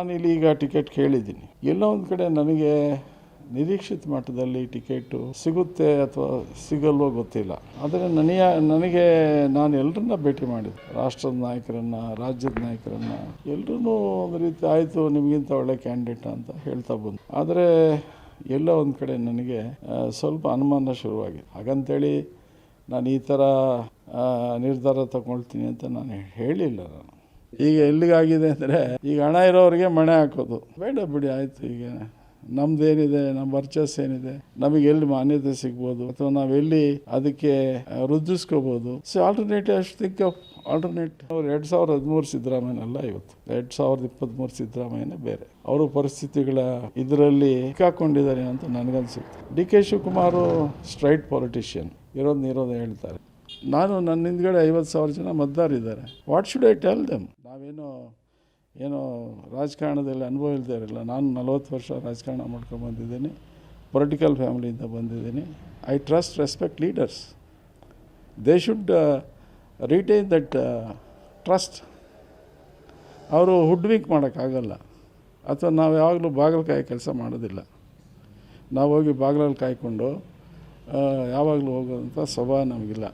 ನಾನು ಇಲ್ಲಿ ಈಗ ಟಿಕೆಟ್ ಕೇಳಿದ್ದೀನಿ. ಎಲ್ಲೋ ಒಂದು ಕಡೆ ನನಗೆ ನಿರೀಕ್ಷಿತ ಮಟ್ಟದಲ್ಲಿ ಟಿಕೆಟು ಸಿಗುತ್ತೆ ಅಥವಾ ಸಿಗಲ್ವೋ ಗೊತ್ತಿಲ್ಲ. ಆದರೆ ನನಗೆ ನನಗೆ ನಾನು ಎಲ್ಲರನ್ನ ಭೇಟಿ ಮಾಡಿದೆ ರಾಷ್ಟ್ರದ ನಾಯಕರನ್ನು, ರಾಜ್ಯದ ನಾಯಕರನ್ನು ಎಲ್ಲರೂ ಒಂದು ರೀತಿ ಆಯಿತು, ನಿಮಗಿಂತ ಒಳ್ಳೆ ಕ್ಯಾಂಡಿಡೇಟ್ ಅಂತ ಹೇಳ್ತಾ ಬಂದು. ಆದರೆ ಎಲ್ಲ ಒಂದು ಕಡೆ ನನಗೆ ಸ್ವಲ್ಪ ಅನುಮಾನ ಶುರುವಾಗಿದೆ. ಹಾಗಂತೇಳಿ ನಾನು ಈ ಥರ ನಿರ್ಧಾರ ತಗೊಳ್ತೀನಿ ಅಂತ ನಾನು ಹೇಳಿಲ್ಲ ನಾನು. ಈಗ ಎಲ್ಲಿಗಾಗಿದೆ ಅಂದರೆ, ಈಗ ಹಣ ಇರೋರಿಗೆ ಮಣೆ ಹಾಕೋದು. ಬೇಡ ಬಿಡಿ, ಆಯಿತು ಈಗ. ನಮ್ದೇನಿದೆ ನಮ್ಮ ವರ್ಚಸ್ ಏನಿದೆ, ನಮಗೆ ಎಲ್ಲಿ ಮಾನ್ಯತೆ ಸಿಗ್ಬೋದು? ಅಥವಾ ನಾವು ಎಲ್ಲಿ ಅದಕ್ಕೆ ವೃದ್ಧಿಸ್ಕೋಬೋದು? ಸೊ ಆಲ್ಟರ್ನೇಟಿವ್ ಅಷ್ಟು ಥಿಂಕ್ ಆಫ್ ಆಲ್ಟರ್ನೇಟ್ ಅವ್ರು ಎರಡು ಸಾವಿರದ ಹದಿಮೂರು ಸಿದ್ದರಾಮಯ್ಯನಲ್ಲ ಇವತ್ತು. ಎರಡು ಸಾವಿರದ ಇಪ್ಪತ್ತ್ಮೂರು ಸಿದ್ದರಾಮಯ್ಯನೇ ಬೇರೆ. ಅವರು ಪರಿಸ್ಥಿತಿಗಳ ಇದರಲ್ಲಿ ಕಾಕೊಂಡಿದ್ದಾರೆ ಅಂತ ನನಗನ್ಸುತ್ತೆ. D K Shivakumar straight politician ಇರೋದು ಇರೋದು ಹೇಳ್ತಾರೆ. ನಾನು ನನ್ನ ಹಿಂದ್ಗಡೆ ಐವತ್ತು ಸಾವಿರ ಜನ ಮತದಾರಿದ್ದಾರೆ what should I tell them ನಾವೇನೋ, ಏನೋ ರಾಜಕಾರಣದಲ್ಲಿ ಅನುಭವ ಇಲ್ಲದೆ ಇರಲಿಲ್ಲ ನಾನು ನಲವತ್ತು ವರ್ಷ ರಾಜಕಾರಣ ಮಾಡ್ಕೊಂಡು ಬಂದಿದ್ದೀನಿ. ಪೊಲಿಟಿಕಲ್ ಫ್ಯಾಮಿಲಿಯಿಂದ ಬಂದಿದ್ದೀನಿ. I trust respect leaders they should retain that trust ಅವರು ಹುಡ್ವಿಂಕ್ ಮಾಡೋಕ್ಕಾಗಲ್ಲ. ಅಥವಾ ನಾವು ಯಾವಾಗಲೂ ಬಾಗಿಲು ಕೆಲಸ ಮಾಡೋದಿಲ್ಲ. ನಾವು ಹೋಗಿ ಬಾಗಿಲಲ್ಲಿ ಕಾಯ್ಕೊಂಡು ಯಾವಾಗಲೂ ಹೋಗೋದಂಥ ಸ್ವಭಾವ ನಮಗಿಲ್ಲ.